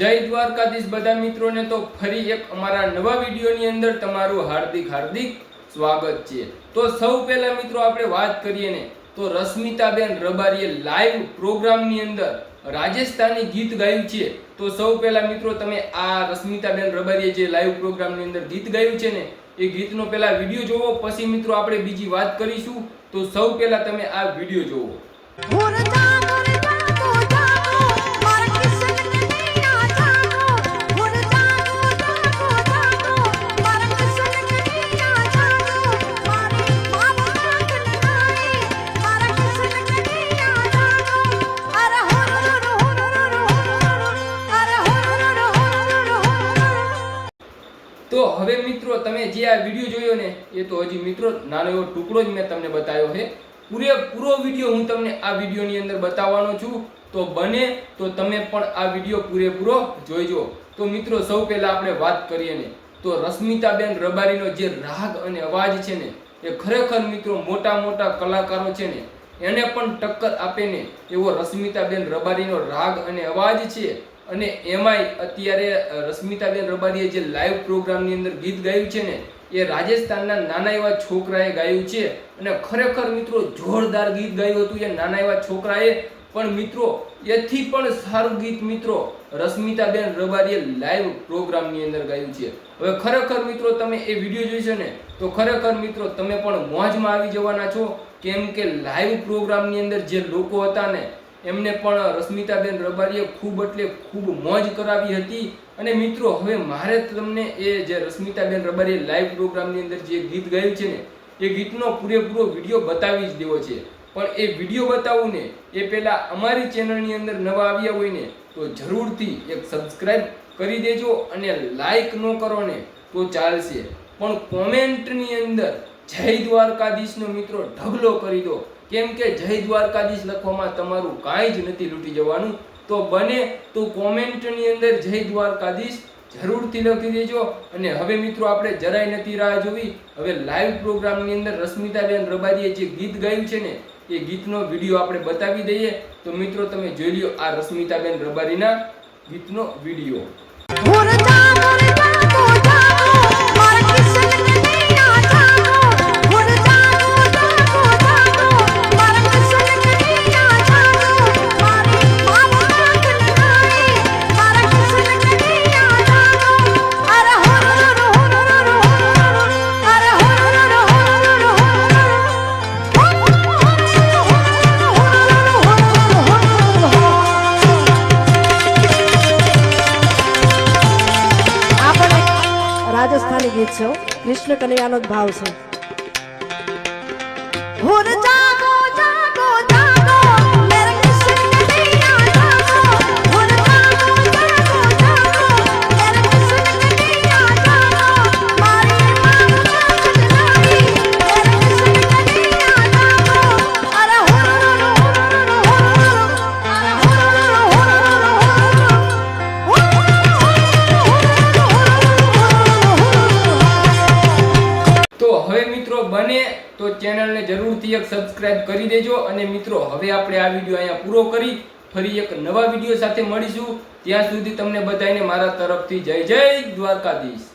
જય દ્વારકાધીશ બધા મિત્રોને તો ફરી એક અમારા નવા વિડીયોની અંદર તમારું હાર્દિક હાર્દિક સ્વાગત છે. તો સૌ પહેલા મિત્રો આપણે વાત કરીએ ને, તો રશ્મિતાબેન રબારીએ લાઈવ પ્રોગ્રામની અંદર રાજસ્થાની ગીત ગાયું છે. તો સૌ પહેલા મિત્રો તમે આ રશ્મિતાબેન રબારીએ જે લાઈવ પ્રોગ્રામની અંદર ગીત ગાયું છે ને, એ ગીતનો પહેલા વીડિયો જોવો, પછી મિત્રો આપણે બીજી વાત કરીશું. તો સૌ પહેલા તમે આ વીડિયો જોવો. હવે મિત્રો તમે જે આ વીડિયો જોયો ને, એ તો હજી મિત્રો નાનો એવો ટુકડો જ મેં તમને બતાવ્યો છે. પૂરેપૂરો વીડિયો હું તમને આ વિડીયોની અંદર બતાવવાનો છું. તો બને તો તમે પણ આ વીડિયો પૂરેપૂરો જોઈજો. તો મિત્રો સૌ પહેલાં આપણે વાત કરીએ ને, તો રશ્મિતાબેન રબારીનો જે રાગ અને અવાજ છે ને, એ ખરેખર મિત્રો મોટા મોટા કલાકારો છે ને, એને પણ ટક્કર આપે ને એવો રશ્મિતાબેન રબારીનો રાગ અને અવાજ છે. અને એમાંય અત્યારે રશ્મિતાબેન રબારીએ જે લાઈવ પ્રોગ્રામની અંદર ગીત ગાયું છે ને, એ રાજસ્થાનના નાના એવા છોકરાએ ગાયું છે. અને ખરેખર મિત્રો, જોરદાર ગીત ગાયું હતું એ નાના એવા છોકરાએ. પણ મિત્રો, એથી પણ સારું ગીત મિત્રો, રશ્મિતાબેન રબારીએ લાઈવ પ્રોગ્રામની અંદર ગાયું છે. હવે ખરેખર મિત્રો, તમે એ વીડિયો જોઈશો ને, તો ખરેખર મિત્રો, તમે પણ મોજમાં આવી જવાના છો. કેમ કે લાઈવ પ્રોગ્રામની અંદર જે લોકો હતા ને એમને પણ રશ્મિતાબેન રબારીએ ખૂબ એટલે ખૂબ મોજ કરાવી હતી. અને મિત્રો, હવે મારે તમને એ જે રશ્મિતાબેન રબારીએ લાઈવ પ્રોગ્રામની અંદર જે ગીત ગાયું છે ને, એ ગીતનો પૂરેપૂરો વીડિયો બતાવી જ દેવો છે. પણ એ વીડિયો બતાવું ને એ પહેલાં અમારી ચેનલની અંદર નવા આવ્યા હોય ને તો જરૂરથી એક સબસ્ક્રાઈબ કરી દેજો અને લાઈક ન કરો ને તો ચાલશે. પણ કોમેન્ટની અંદર જય દ્વારકાધીશનો મિત્રો ઢગલો કરી દો. કેમ કે જય દ્વારકાધીશ લખવામાં તમારું કાંઈ જ નથી લૂંટી જવાનું. તો બને તો કોમેન્ટની અંદર જય દ્વારકાધીશ જરૂરથી લખી દેજો. અને હવે મિત્રો આપણે જરાય નથી રાહ જોવી. હવે લાઈવ પ્રોગ્રામની અંદર રશ્મિતાબેન રબારીએ જે ગીત ગાયું છે ને, એ ગીતનો વીડિયો આપણે બતાવી દઈએ. તો મિત્રો તમે જોઈ લ્યો આ રશ્મિતાબેન રબારીના ગીતનો વીડિયો ગીત છે. કૃષ્ણ કનૈયાનો જ ભાવ છે હવે મિત્રો બને તો ચેનલને જરૂરથી એક સબસ્ક્રાઇબ કરી દેજો અને મિત્રો, હવે આપણે આ વીડિયો અહીંયા પૂરો કરી ફરી એક નવા વીડિયો સાથે મળીશું. ત્યાં સુધી તમને બધાને મારા તરફથી જય જય દ્વારકાધીશ.